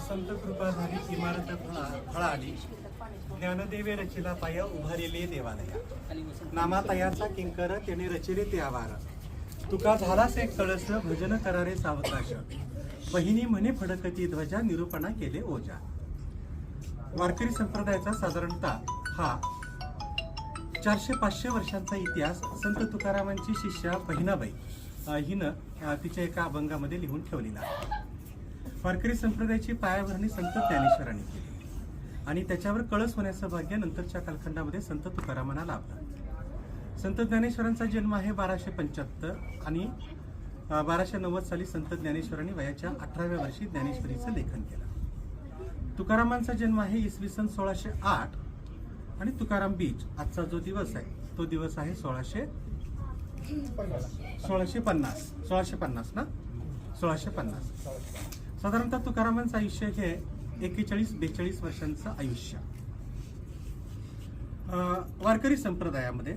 संत कृपाधारी इमारत फळा आली ज्ञानदेवे रचिला पाया उभारिले देवालया. नामातयाचा किंकर त्याने रचिले ते आवार. तुका झालास एक कळस भजन करारे सावकाश. बहिणी म्हणे फडकती ध्वजा निरूपणा केले ओजा. वारकरी संप्रदायाचा साधारणतः हा. चारशे पाचशे वर्षांचा इतिहास संत तुकारामांची शिष्या बहिणाबाई. हिनं तिच्या एका अभंगामध्ये लिहून ठेवलेला आहे. वारकरी संप्रदायाची पायाभरणी संत ज्ञानेश्वरांनी केली. आणि त्याच्यावर कळस होण्याचं भाग्य नंतरच्या कालखंडामध्ये संत तुकारामांना लाभलं. संत ज्ञानेश्वरांचा जन्म आहे बाराशे पंच्याहत्तर आणि बाराशे नव्वद साली संत ज्ञानेश्वरांनी वयाच्या अठराव्या वर्षी ज्ञानेश्वरीचं लेखन केलं. तुकारामांचा जन्म आहे इसवी सन सोळाशे आठ आणि तुकाराम बीच आजचा जो दिवस आहे तो दिवस आहे सोळाशे सोळाशे पन्नास. सोळाशे पन्नास ना? सोळाशे पन्नास. साधारणतः तुकारामांचं आयुष्य हे एकेचाळीस बेचाळीस वर्षांचं आयुष्य. वारकरी संप्रदायामध्ये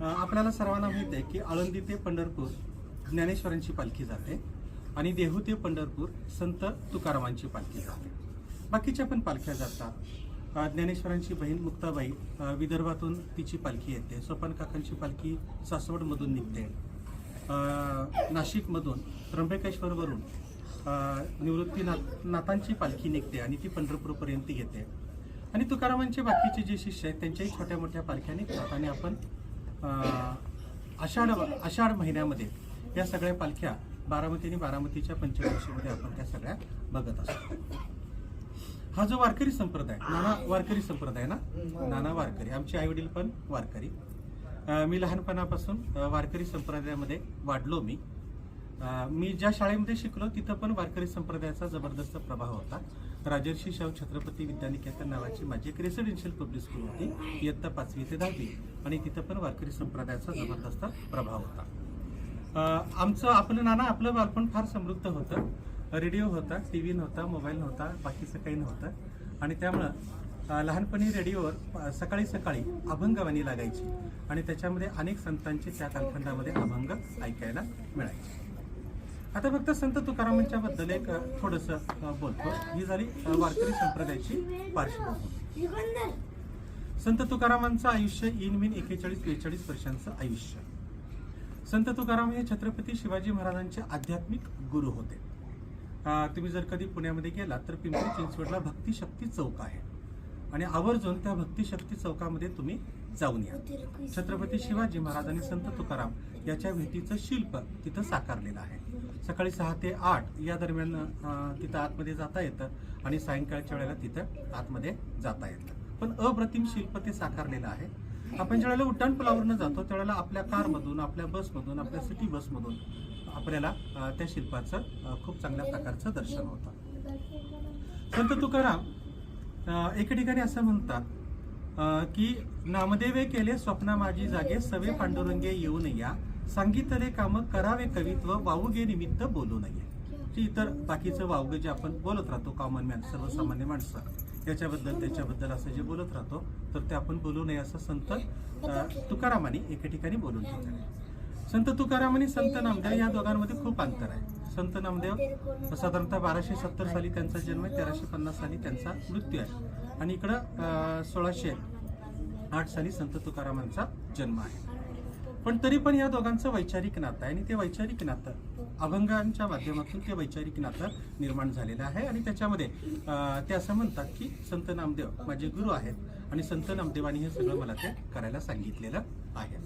आपल्याला सर्वांना माहीत आहे की आळंदी ते पंढरपूर ज्ञानेश्वरांची पालखी जाते आणि देहू ते पंढरपूर संत तुकारामांची पालखी जाते. बाकीच्या पण पालख्या जातात. ज्ञानेश्वरांची बहीण मुक्ताबाई विदर्भातून तिची पालखी येते. सोपान काकांची पालखी सासवडमधून निघते. नाशिकमधून त्र्यंबकेश्वरवरून निवृत्तीनाथ नाथांची पालखी निघते आणि ती पंढरपूरपर्यंत येते. आणि तुकारामांचे बाकीचे जे शिष्य आहेत त्यांच्याही छोट्या मोठ्या पालख्या निघतात आणि आपण आषाढ आषाढ महिन्यामध्ये या सगळ्या पालख्या बारामती आणि बारामतीच्या पंचवर्षीमध्ये आपण त्या सगळ्या बघत असतो. हा जो वारकरी संप्रदाय नाना वारकरी संप्रदाय ना? नाना वारकरी आमचे आई वडील पण वारकरी. मी लहानपणापासून वारकरी संप्रदायामध्ये वाढलो मी. मी ज्या शाळेमध्ये शिकलो तिथं पण वारकरी संप्रदायाचा जबरदस्त प्रभाव होता. राजर्षी शाहू छत्रपती विद्यानिकेतन नावाची माझी एक रेसिडेन्शियल पब्लिक स्कूल होती. इयत्ता पाचवी ते दहावी. आणि तिथं पण वारकरी संप्रदायाचा जबरदस्त प्रभाव होता. आमचं आपलं नाना आपलं बालपण फार समृद्ध होतं. रेडिओ होता टी व्ही नव्हता मोबाईल नव्हता बाकीचं काही नव्हतं. आणि त्यामुळं लहानपणी रेडिओवर सकाळी सकाळी अभंगवाणी लागायची. आणि त्याच्यामध्ये अनेक संतांचे त्या कालखंडामध्ये अभंग ऐकायला मिळायचे. आता फक्त संत तुकारामांच्याबद्दल एक थोडंसं बोलतो. ही झाली वारकरी संप्रदायाची पार्श्वभूमी. संत तुकारामांचं आयुष्य इन मिन एकेचाळीस बेचाळीस वर्षांचं आयुष्य. संत तुकाराम हे छत्रपती शिवाजी महाराजांचे आध्यात्मिक गुरु होते. तुम्ही जर कधी पुण्यामध्ये गेलात तर पिंपरी चिंचवडला भक्तिशक्ती चौक आहे. आणि आवर्जून त्या भक्तिशक्ती चौकामध्ये तुम्ही जाऊन या. छत्रपती शिवाजी महाराज आणि संत तुकाराम याच्या भेटीचं शिल्प तिथं साकारलेलं आहे. सकाळी सहा ते आठ या दरम्यान तिथं आतमध्ये जाता येतं आणि सायंकाळच्या वेळेला तिथं आतमध्ये जाता येतं. पण अप्रतिम शिल्प ते साकारलेलं आहे. आपण ज्यावेळेला उड्डाण पुलावरनं जातो त्यावेळेला आपल्या कारमधून आपल्या बसमधून आपल्या सिटी बसमधून आपल्याला त्या शिल्पाचं खूप चांगल्या प्रकारचं दर्शन होतं. संत तुकाराम अं, एके ठिकाणी असं म्हणतात की नामदेवे केले स्वप्न माझी जागे सवे पांडुरंगे येऊ या सांगितले काम करावे कवित्व वावगे निमित्त बोलू नये. इतर बाकीचं वावगं जे आपण बोलत राहतो कॉमन मॅन सर्वसामान्य माणसं. याच्याबद्दल त्याच्याबद्दल असं जे बोलत राहतो तर ते आपण बोलू नये असं संत अं, तुकारामांनी एके ठिकाणी बोलून ठेवलं संत तुकाराम आणि संत नामदेव या दोघांमध्ये खूप अंतर आहे. संत नामदेव साधारणतः बाराशे सत्तर साली त्यांचा जन्म आहे तेराशे पन्नास साली त्यांचा मृत्यू आहे. आणि इकडं सोळाशे आठ साली संत तुकारामांचा जन्म आहे. पण तरी पण या दोघांचं वैचारिक नातं आहे आणि ते वैचारिक नातं अभंगांच्या माध्यमातून ते वैचारिक नातं निर्माण झालेलं आहे आणि त्याच्यामध्ये ते असं म्हणतात की संत नामदेव माझे गुरु आहेत आणि संत नामदेवानी हे सगळं मला ते करायला सांगितलेलं आहे.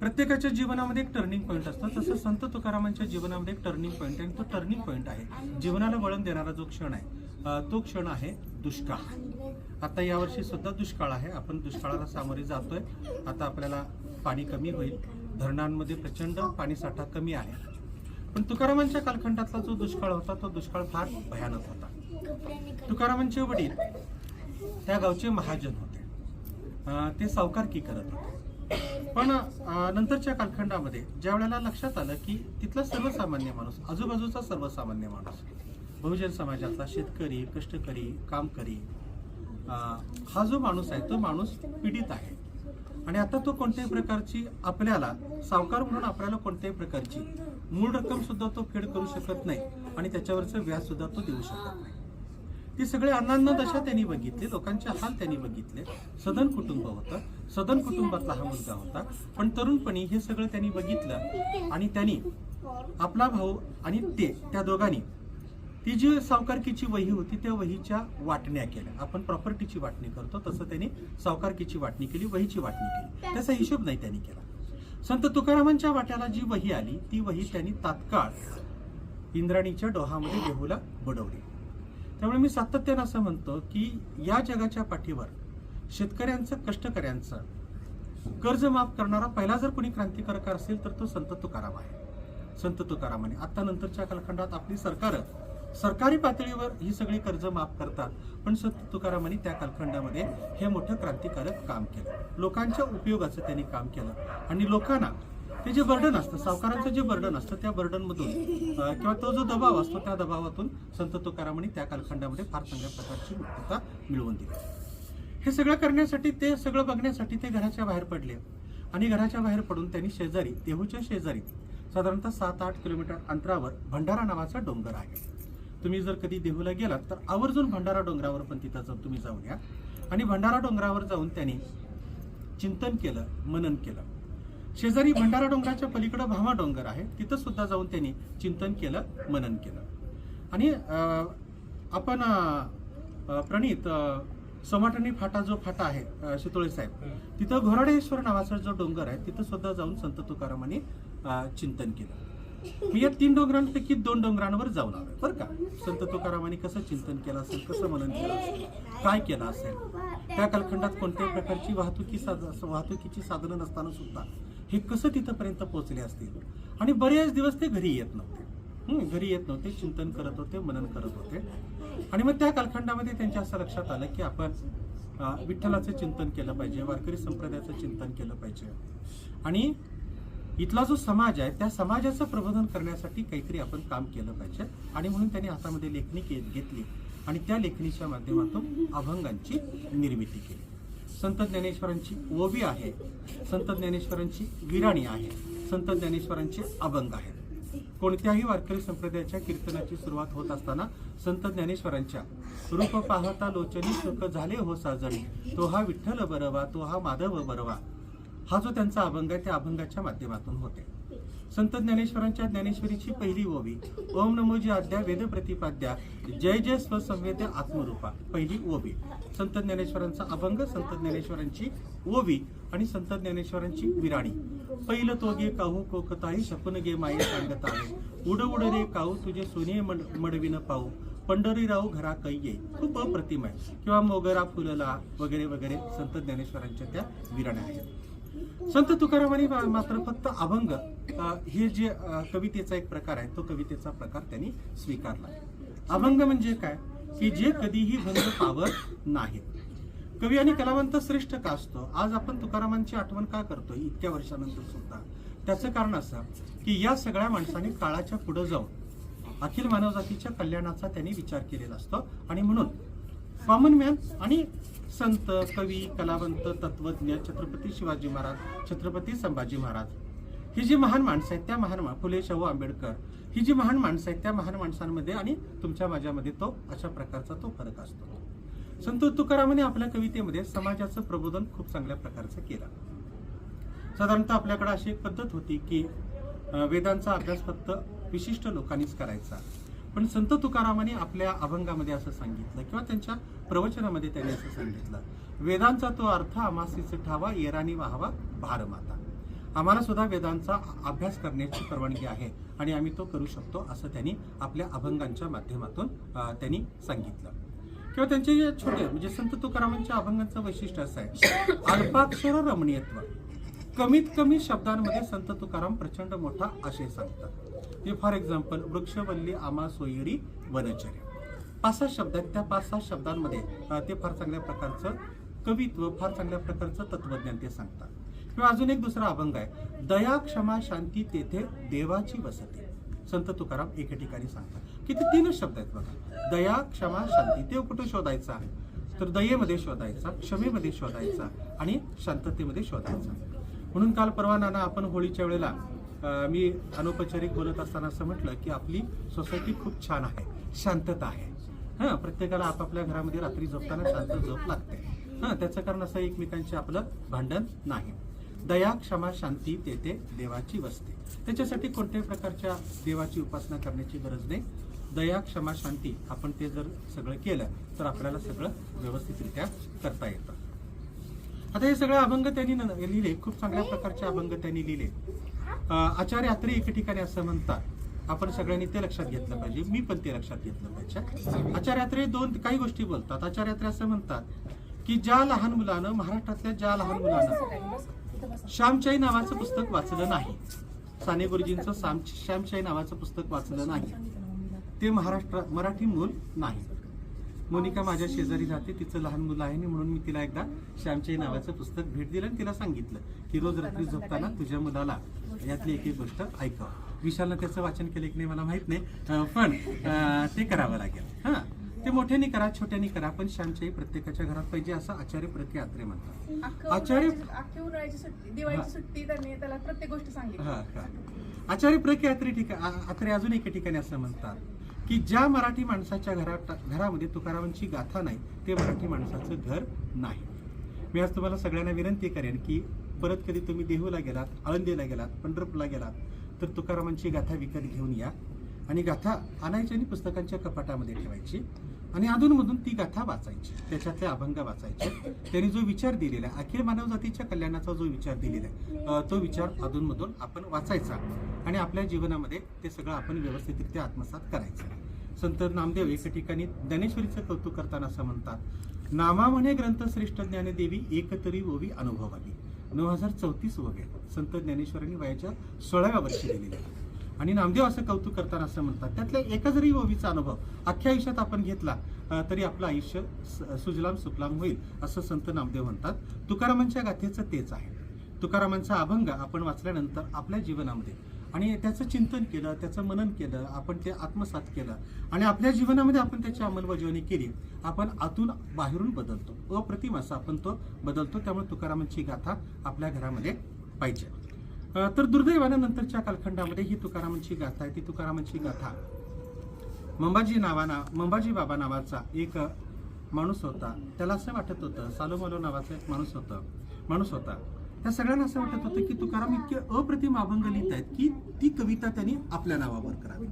प्रत्येकाच्या जीवनामध्ये एक टर्निंग पॉईंट असतो. तसं संत तुकारामांच्या जीवनामध्ये एक टर्निंग पॉईंट आहे. आणि तो टर्निंग पॉईंट आहे. जीवनाला वळण देणारा जो क्षण आहे तो क्षण आहे दुष्काळ. आता यावर्षी सुद्धा दुष्काळ आहे. आपण दुष्काळाला सामोरे जातोय. आता आपल्याला पाणी कमी होईल. धरणांमध्ये प्रचंड पाणीसाठा कमी आहे. पण तुकारामांच्या कालखंडातला जो दुष्काळ होता तो दुष्काळ फार भयानक होता. तुकारामांचे वडील त्या गावचे महाजन होते. ते सावकारकी करत होते. पण नंतरच्या कालखंडामध्ये ज्या वेळेला लक्षात आलं की तिथला सर्वसामान्य माणूस आजूबाजूचा सर्वसामान्य माणूस बहुजन समाजातला शेतकरी कष्टकरी कामकरी हा जो माणूस आहे तो माणूस पीडित आहे. आणि आता तो कोणत्याही प्रकारची आपल्याला सावकार म्हणून आपल्याला कोणत्याही प्रकारची मूळ रक्कम सुद्धा तो फेड करू शकत नाही आणि त्याच्यावरचं व्याज सुद्धा तो देऊ शकत नाही. ती सगळे अनान्न दशा त्यांनी बघितली लोकांचे हाल त्यांनी बघितले. सदन कुटुंब होतं. सदन कुटुंबातला हा मुलगा होता. पण तरुणपणी हे सगळं त्यांनी बघितलं आणि त्यांनी आपला भाऊ आणि ते त्या दोघांनी ती जी सावकारकीची वही होती त्या वहीच्या वाटण्या केल्या. आपण प्रॉपर्टीची वाटणी करतो तसं त्यांनी सावकारकीची वाटणी केली वहीची वाटणी केली. त्याचा हिशोब नाही त्यांनी केला. संत तुकारामांच्या वाट्याला जी वही आली ती वही त्यांनी तात्काळ इंद्राणीच्या डोहामध्ये देहूला बुडवली. त्यामुळे मी सातत्यानं असं म्हणतो की या जगाच्या पाठीवर शेतकऱ्यांचं कष्टकऱ्यांचं कर्ज माफ करणारा पहिला जर कोणी क्रांतिकारक असेल तर तो संत तुकाराम आहे. संत तुकारामाने. आता नंतरच्या कालखंडात आपली सरकार सरकारी पातळीवर ही सगळी कर्ज माफ करतात. पण संत तुकारामांनी त्या कालखंडामध्ये हे मोठं क्रांतिकारक काम केलं. लोकांच्या उपयोगाचं त्यांनी काम केलं. आणि लोकांना ते जे बर्डन असतं सावकारांचं जे बर्डन असतं त्या बर्डनमधून किंवा तो जो दबाव असतो त्या दबावातून संत तुकारामांनी त्या कालखंडामध्ये फार चांगल्या प्रकारची मुक्तता मिळवून दिली. हे सगळं करण्यासाठी ते सगळं बघण्यासाठी ते घराच्या बाहेर पडले. आणि घराच्या बाहेर पडून त्यांनी शेजारी देहूच्या शेजारी साधारणतः सात आठ किलोमीटर अंतरावर भंडारा नावाचा डोंगर आहे. तुम्ही जर कधी देहूला गेलात तर आवर्जून भंडारा डोंगरावर पण तिथं जाऊन तुम्ही जाऊन या. आणि भंडारा डोंगरावर जाऊन त्यांनी चिंतन केलं मनन केलं. शेजारी भंडारा डोंगराच्या पलीकडे भामा डोंगर आहे. तिथं सुद्धा जाऊन त्यांनी चिंतन केलं मनन केलं. आणि आपण प्रणित सोमाटणी फाटा जो फाटा आहे शितोळे साहेब तिथं घोराडेश्वर नावाचा जो डोंगर आहे तिथं सुद्धा जाऊन संत तुकारामांनी चिंतन केलं. मी या तीन डोंगरांपैकी दोन डोंगरांवर जाऊन आलोय बरं का? संत तुकारामांनी कसं चिंतन केलं असेल कसं मनन केलं असेल काय केलं असेल? त्या कालखंडात कोणत्याही प्रकारची वाहतुकी साध वाहतुकीची साधनं नसताना सुद्धा हे कसं तिथंपर्यंत पोहोचले असतील? आणि बरेच दिवस ते घरी येत नव्हते. घरी येत नव्हते चिंतन करत होते मनन करत होते. आणि मग त्या कालखंडामध्ये त्यांच्या असं लक्षात आलं की आपण विठ्ठलाचं चिंतन केलं पाहिजे वारकरी संप्रदायाचं चिंतन केलं पाहिजे. आणि इथला जो समाज आहे त्या समाजाचं प्रबोधन करण्यासाठी काहीतरी आपण काम केलं पाहिजे. आणि म्हणून त्यांनी हातामध्ये लेखणी घेतली. आणि त्या लेखणीच्या माध्यमातून अभंगांची निर्मिती केली. संत ज्ञानेश्वरांची ओवी आहे. संत ज्ञानेश्वरांची विराणी आहे. संत ज्ञानेश्वरांचे अभंग आहेत. कोणत्याही वारकरी संप्रदायाच्या कीर्तनाची सुरुवात होत असताना संत ज्ञानेश्वरांच्या रूप पाहता लोचनी सुख झाले हो साजणी तो हा विठ्ठल बरवा तो हा माधव बरवा. हा जो त्यांचा अभंग आहे त्या अभंगाच्या माध्यमातून होते. संत ज्ञानेश्वरांच्या ज्ञानेश्वरीची पहिली ओवी. ओम नमोजी आद्या वेद प्रतिपाद्या. जय जय स्वसंवेद्य आत्मरूपा. पहिली ओवी. संत ज्ञानेश्वरांचा अभंग संत ज्ञानेश्वरांची ओवी आणि संत ज्ञानेश्वरांची विराणी. पहिलं तो गे काहू कोकताही शकुन गे माये सांगत आहे उड उड रे काहू तुझे सोने मड मडविन पाहू. पंढरी राहू घरा कै ये खूप अप्रतिम आहे. किंवा मोगरा फुलला वगैरे वगैरे संत ज्ञानेश्वरांच्या त्या विराण्या आहेत. संत तुकारामांनी मात्र फक्त अभंग हे जे कवितेचा एक प्रकार आहे तो कवितेचा प्रकार त्यांनी स्वीकारला. अभंग म्हणजे काय? की जे कधीही भंग पावत नाहीत. कवी आणि कलावंत श्रेष्ठ का असतो? आज आपण तुकारामांची आठवण का करतो इतक्या वर्षानंतर सुद्धा. त्याचं कारण असं की या सगळ्या माणसांनी काळाच्या पुढे जाऊन अखिल मानवजातीच्या कल्याणाचा त्यांनी विचार केलेला असतो. आणि म्हणून कॉमन आणि संत कवी कलावंत तत्वज्ञ छत्रपती शिवाजी महाराज छत्रपती संभाजी महाराज. ही जी महान माणसं आहेत त्या महान फुले शाहू आंबेडकर ही जी महान माणसं आहेत त्या महान माणसांमध्ये आणि तुमच्या माझ्यामध्ये तो अशा प्रकारचा तो फरक असतो. संत तुकारामाने आपल्या कवितेमध्ये समाजाचं प्रबोधन खूप चांगल्या प्रकारचं केलं. साधारणतः आपल्याकडे अशी एक पद्धत होती की वेदांचा अभ्यास फक्त विशिष्ट लोकांनीच करायचा. पण संत तुकारामाने आपल्या अभंगामध्ये असं सांगितलं किंवा त्यांच्या प्रवचनामध्ये त्यांनी असं सांगितलं. वेदांचा तो अर्थ आमासीच ठावा येराणी वाहावा भारमाता. आम्हाला सुद्धा वेदांचा अभ्यास करण्याची परवानगी आहे आणि आम्ही तो करू शकतो असं त्यांनी आपल्या अभंगांच्या माध्यमातून त्यांनी सांगितलं. किंवा त्यांचे जे छोटे म्हणजे संत तुकारामांच्या अभंगांचं वैशिष्ट्य असं आहे. अल्पाक्षर रमणीयत्व. कमीत कमी शब्दांमध्ये संत तुकाराम प्रचंड मोठा आशय सांगतात. हे फॉर एक्झाम्पल वृक्षवल्ली आमा सोयरी वनचर्य पाच सहा शब्द आहेत त्या पाच सहा शब्दांमध्ये ते फार चांगल्या प्रकारचं कवित्व फार चांगल्या प्रकारचं तत्वज्ञान ते सांगतात. किंवा अजून एक दुसरा अभंग आहे दया क्षमा शांती तेथे देवाची वसती. संत तुकाराम एके ठिकाणी सांगतात. किती तीनच शब्द आहेत बघा. दया क्षमा शांती. ते कुठे शोधायचा? तर दयेमध्ये शोधायचा क्षमेमध्ये शोधायचा आणि शांततेमध्ये शोधायचा. म्हणून काल परवा नाना आपण होळीच्या वेळेला मी अनौपचारिक बोलत असताना असं म्हटलं की आपली सोसायटी खूप छान आहे शांतता आहे. हां प्रत्येकाला आपापल्या घरामध्ये रात्री झोपताना शांत झोप लागते. हां त्याचं कारण असं एकमेकांचे आपलं भांडण नाही. दया क्षमा शांती तेथे देवाची वसते. त्याच्यासाठी कोणत्याही प्रकारच्या देवाची उपासना करण्याची गरज नाही. दया क्षमा शांती आपण ते जर सगळं केलं तर आपल्याला सगळं व्यवस्थितरित्या करता येतं. आता हे सगळे अभंग त्यांनी लिहिले खूप चांगल्या प्रकारचे अभंग त्यांनी लिहिले. आचार्य अत्रे एके ठिकाणी असं म्हणतात. आपण सगळ्यांनी ते लक्षात घेतलं पाहिजे. मी पण ते लक्षात घेतलं पाहिजे. आचार्यात्रे दोन काही गोष्टी बोलतात. आचार्यात्रे असं म्हणतात की ज्या लहान मुलानं महाराष्ट्रातल्या ज्या लहान मुलानं श्यामशाई नावाचं पुस्तक वाचलं नाही. साने गुरुजींचं साम श्यामशाई नावाचं पुस्तक वाचलं नाही. ते महाराष्ट्र मराठी मूल नाही. मोनिका माझ्या शेजारी राहते तिचं लहान मुलं आहे म्हणून मी तिला एकदा श्यामशाई नावाचं पुस्तक भेट दिलं आणि तिला सांगितलं की रोज रात्री झोपताना तुझ्या मुलाला यातली एक एक गोष्ट ऐकव. विशालनं त्याचं वाचन केलं की नाही मला माहीत नाही पण ते करावं लागेल. हा. ते मोठ्याने करा छोट्याने करा पण श्यामशाई प्रत्येकाच्या घरात पाहिजे असं आचार्य प्रति आत्रे म्हणतात आचार्य- हा. दिवाळीची सुट्टी त्यांनी त्याला प्रत्येक गोष्ट सांगितली. हा, हा. आचार्य प्रके यात्रे ठिका आ- आत्रे अजून एके ठिकाणी असं म्हणतात. की ज्या मराठी माणसाच्या घरात घरामध्ये तुकारामांची गाथा नाही ते मराठी माणसाचं घर नाही. मी आज तुम्हाला सगळ्यांना विनंती करेन की परत कधी तुम्ही देहूला गेलात आळंदीला गेलात पंढरपूरला गेलात तर तुकारामांची गाथा विकत घेऊन या. आणि गाथा आणायची आणि पुस्तकांच्या कपाटामध्ये ठेवायची. आणि अधूनमधून ती गाथा वाचायची त्याच्यातले अभंग वाचायचे. त्यांनी जो विचार दिलेला आहे अखिल मानवजातीच्या कल्याणाचा जो विचार दिलेला आहे तो विचार अधूनमधून आपण वाचायचा आणि आपल्या जीवनामध्ये ते सगळं आपण व्यवस्थितरित्या आत्मसात करायचं. संत नामदेव एका ठिकाणी ज्ञानेश्वरीचं कौतुक करताना असं म्हणतात नामा म्हणे ज्ञानदेवी एकतरी ओवी अनुभवावी. नऊ हजार चौतीस वगैरे संत ज्ञानेश्वरांनी वयाच्या सोळाव्या वर्षी दिलेले आहे. आणि नामदेव असं कौतुक करताना असं म्हणतात. त्यातल्या एका जरी ओवीचा अनुभव अख्ख्या आयुष्यात आपण घेतला तरी आपलं आयुष्य स- सुजलाम सुफलाम होईल असं संत नामदेव म्हणतात. तुकारामांच्या गाथेचं तेच आहे. तुकारामांचा अभंग आपण वाचल्यानंतर आपल्या जीवनामध्ये आणि त्याचं चिंतन केलं त्याचं मनन केलं आपण ते आत्मसात केलं आणि आपल्या जीवनामध्ये आपण त्याची अंमलबजावणी केली आपण आतून बाहेरून बदलतो. अप्रतिम असं आपण तो बदलतो. त्यामुळे तुकारामांची गाथा आपल्या घरामध्ये पाहिजे. तर दुर्दैवानं नंतरच्या कालखंडामध्ये ही तुकारामांची गाथा आहे. ती तुकारामांची गाथा. मंबाजी नावाना मंबाजी बाबा नावाचा एक माणूस होता. त्याला असं वाटत होतं सालोमालो नावाचा एक माणूस होता माणूस होता. त्या सगळ्यांना असं वाटत होतं की तुकाराम इतके अप्रतिम अभंग लिहित आहेत की ती कविता त्यांनी आपल्या नावावर करावी.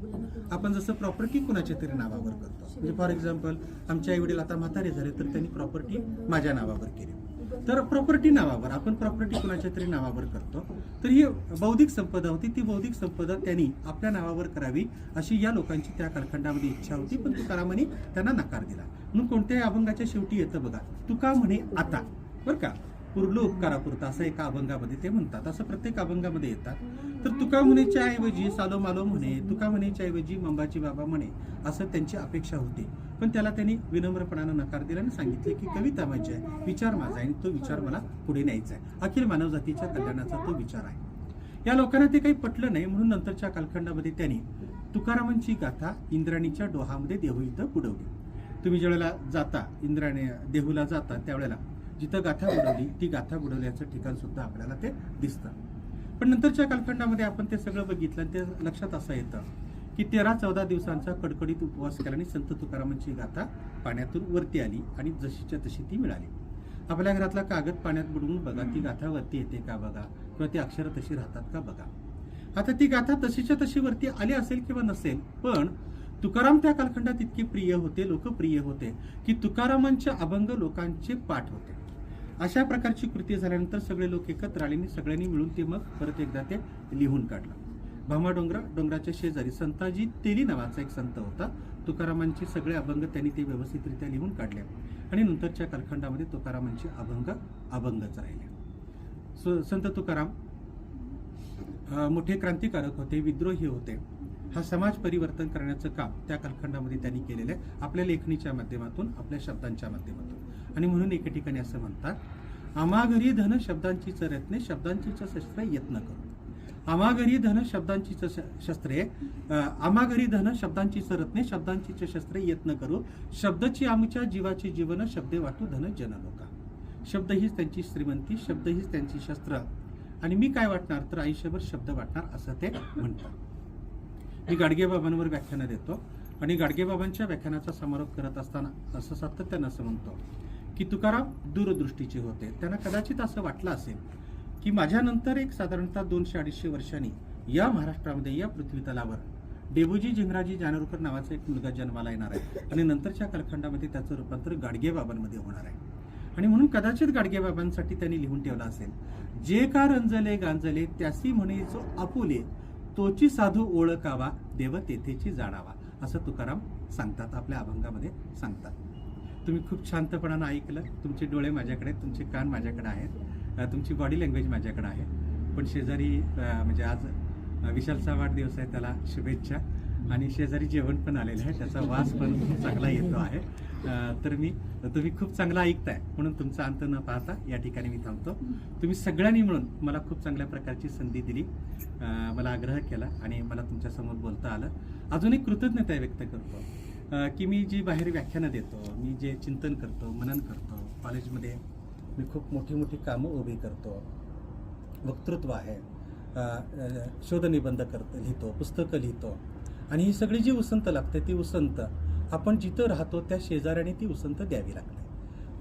आपण जसं प्रॉपर्टी कुणाच्या तरी नावावर करतो. म्हणजे फॉर एक्झाम्पल आमच्या आई वडील आता म्हातारे झाले तर त्यांनी प्रॉपर्टी माझ्या नावावर केली. तर प्रॉपर्टी नावावर आपण प्रॉपर्टी कुणाच्या तरी नावावर करतो. तर ही बौद्धिक संपदा होती ती बौद्धिक संपदा त्यांनी आपल्या नावावर करावी अशी या लोकांची त्या कालखंडामध्ये इच्छा होती पण तुकारामाने त्यांना नकार दिला. म्हणून कोणत्याही अभंगाच्या शेवटी येतं बघा तुका म्हणे आता बरं का? पुरलो उपकारापुरता असं एका अभंगामध्ये ते म्हणतात. असं प्रत्येक अभंगामध्ये येतात. तर तुका म्हणेच्या ऐवजी सालो मालो म्हणे तुका म्हणेच्या ऐवजी मंबाची बाबा म्हणे असं त्यांची अपेक्षा होती. पण त्याला त्यांनी विनम्रपणानं नकार दिला आणि सांगितले की कविता माझी आहे विचार माझा आहे आणि तो विचार मला पुढे न्यायचा आहे. अखिल मानवजातीच्या कल्याणाचा तो विचार आहे. या लोकांना ते काही पटलं नाही म्हणून नंतरच्या कालखंडामध्ये त्यांनी तुकारामांची गाथा इंद्राणीच्या डोहामध्ये देहू इथं बुडवली. तुम्ही ज्यावेळेला जाता इंद्राणी देहूला जाता त्यावेळेला जिथं गाथा बुडवली ती गाथा बुडवल्याचं ठिकाण सुद्धा आपल्याला ते दिसतं. पण नंतरच्या कालखंडामध्ये आपण ते सगळं बघितलं आणि ते लक्षात असं येतं की तेरा चौदा दिवसांचा कडकडीत उपवास केल्याने संत तुकारामांची गाथा पाण्यातून वरती आली आणि जशीच्या तशी ती मिळाली. आपल्या घरातला कागद पाण्यात बुडवून बघा ती गाथा वरती येते का बघा किंवा ती अक्षरं तशी राहतात का बघा. आता ती गाथा तशीच्या तशी वरती आली असेल किंवा नसेल पण तुकाराम त्या कालखंडात इतके प्रिय होते लोकप्रिय होते की तुकारामांच्या अभंग लोकांचे पाठ होते. अशा प्रकारची कृती झाल्यानंतर सगळे लोक एकत्र आले आणि सगळ्यांनी मिळून ते मग परत एकदा ते लिहून काढलं. भामा डोंगरा डोंगराच्या शेजारी संताजी तेली नावाचा एक संत होता. तुकारामांचे सगळे अभंग त्यांनी ते व्यवस्थितरित्या लिहून काढले. आणि नंतरच्या कालखंडामध्ये तुकारामांचे अभंग अभंगच राहिले. सो संत तुकाराम मोठे क्रांतिकारक होते विद्रोही होते. हा समाज परिवर्तन करण्याचं काम त्या कालखंडामध्ये त्यांनी केलेलं आहे. आपल्या लेखणीच्या माध्यमातून आपल्या शब्दांच्या माध्यमातून. आणि म्हणून एके ठिकाणी असं म्हणतात आमाघरी धन शब्दांची रत्ने शब्दांचीच शस्त्र यत्न करू. आमाघरी धन शब्दांची शस्त्रे आमाघरी धन शब्दांची रत्ने शब्दांची शस्त्रे यत्न करू. शब्दची आमच्या जीवाची जीवन शब्दे वाटू धन जनलोका. शब्द हीच त्यांची श्रीमंती शब्द हीच त्यांची शस्त्र. आणि मी काय वाटणार? तर आयुष्यभर शब्द वाटणार असं ते म्हणतात. मी गाडगेबाबांवर व्याख्यानं देतो आणि गाडगेबाबांच्या व्याख्यानाचा समारोप करत असताना असं सातत्यानं असं म्हणतो की तुकाराम दूरदृष्टीचे होते. त्यांना कदाचित असं वाटलं असेल की माझ्यानंतर एक साधारणतः दोनशे अडीचशे वर्षांनी या महाराष्ट्रामध्ये या पृथ्वी तलावर डेबूजी झिंगराजी जानोरकर नावाचा एक मुलगा जन्माला येणार आहे आणि नंतरच्या कालखंडामध्ये त्याचं रूपांतर गाडगेबाबांमध्ये होणार आहे. आणि म्हणून कदाचित गाडगेबाबांसाठी त्यांनी लिहून ठेवलं असेल जे का रंजले गांजले त्यासी म्हणे जो आपुले तोची साधू ओळखावा देव तेथेची जाणावा असं तुकाराम सांगतात आपल्या अभंगामध्ये सांगतात. तुम्ही खूप शांतपणानं ऐकलं तुमचे डोळे माझ्याकडे तुमचे कान माझ्याकडे आहेत तुमची बॉडी लँग्वेज माझ्याकडे आहे. पण शेजारी म्हणजे आज विशालचा वाढदिवस आहे त्याला शुभेच्छा. आणि शेजारी जेवण पण आलेलं आहे त्याचा वास पण खूप चांगला येतो आहे. तर मी तुम्ही खूप चांगला ऐकताय म्हणून तुमचा अंत न पाहता या ठिकाणी मी थांबतो. तुम्ही सगळ्यांनी मिळून मला खूप चांगल्या प्रकारची संधी दिली मला आग्रह केला आणि मला तुमच्यासमोर बोलता आलं. अजून एक कृतज्ञता व्यक्त करतो की मी जी बाहेर व्याख्यानं देतो मी जे चिंतन करतो मनन करतो कॉलेजमध्ये मी खूप मोठी मोठी कामं उभी करतो वक्तृत्व आहे शोधनिबंध करतो लिहितो पुस्तकं लिहितो आणि ही सगळी जी उसंत लागते ती उसंत आपण जिथं राहतो त्या शेजाऱ्याने ती उसंत द्यावी लागते.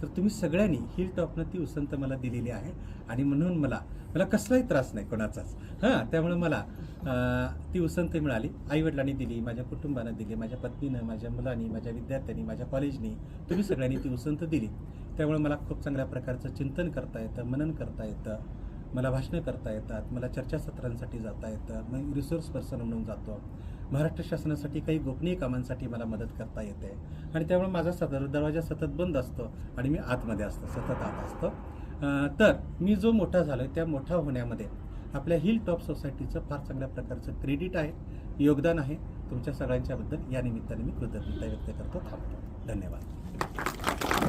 तर तुम्ही सगळ्यांनी हिल टॉपनं ती उसंत मला दिलेली आहे आणि म्हणून मला मला कसलाही त्रास नाही कोणाचाच. हां त्यामुळे मला ती उसंत मिळाली. आईवडिलांनी दिली माझ्या कुटुंबानं दिली माझ्या पत्नीनं माझ्या मुलांनी माझ्या विद्यार्थ्यांनी माझ्या कॉलेजनी तुम्ही सगळ्यांनी ती उसंत दिली. त्यामुळे मला खूप चांगल्या प्रकारचं चिंतन करता येतं मनन करता येतं मला भाषणं करता येतात मला चर्चासत्रांसाठी जाता येतं मी रिसोर्स पर्सन म्हणून जातो. महाराष्ट्र शासनासाठी काही गोपनीय कामांसाठी मला मदत करता येते. आणि त्यामुळे माझा सदर दरवाजा सतत बंद असतो आणि मी आतमध्ये असतो सतत आत असतो. तर मी जो मोठा झालो त्या मोठा होण्यामध्ये आपल्या हिल टॉप सोसायटीचं फार चांगल्या प्रकारचं क्रेडिट आहे योगदान आहे. तुमच्या सगळ्यांच्याबद्दल या निमित्ताने मी कृतज्ञता व्यक्त करतो. थांबतो. धन्यवाद.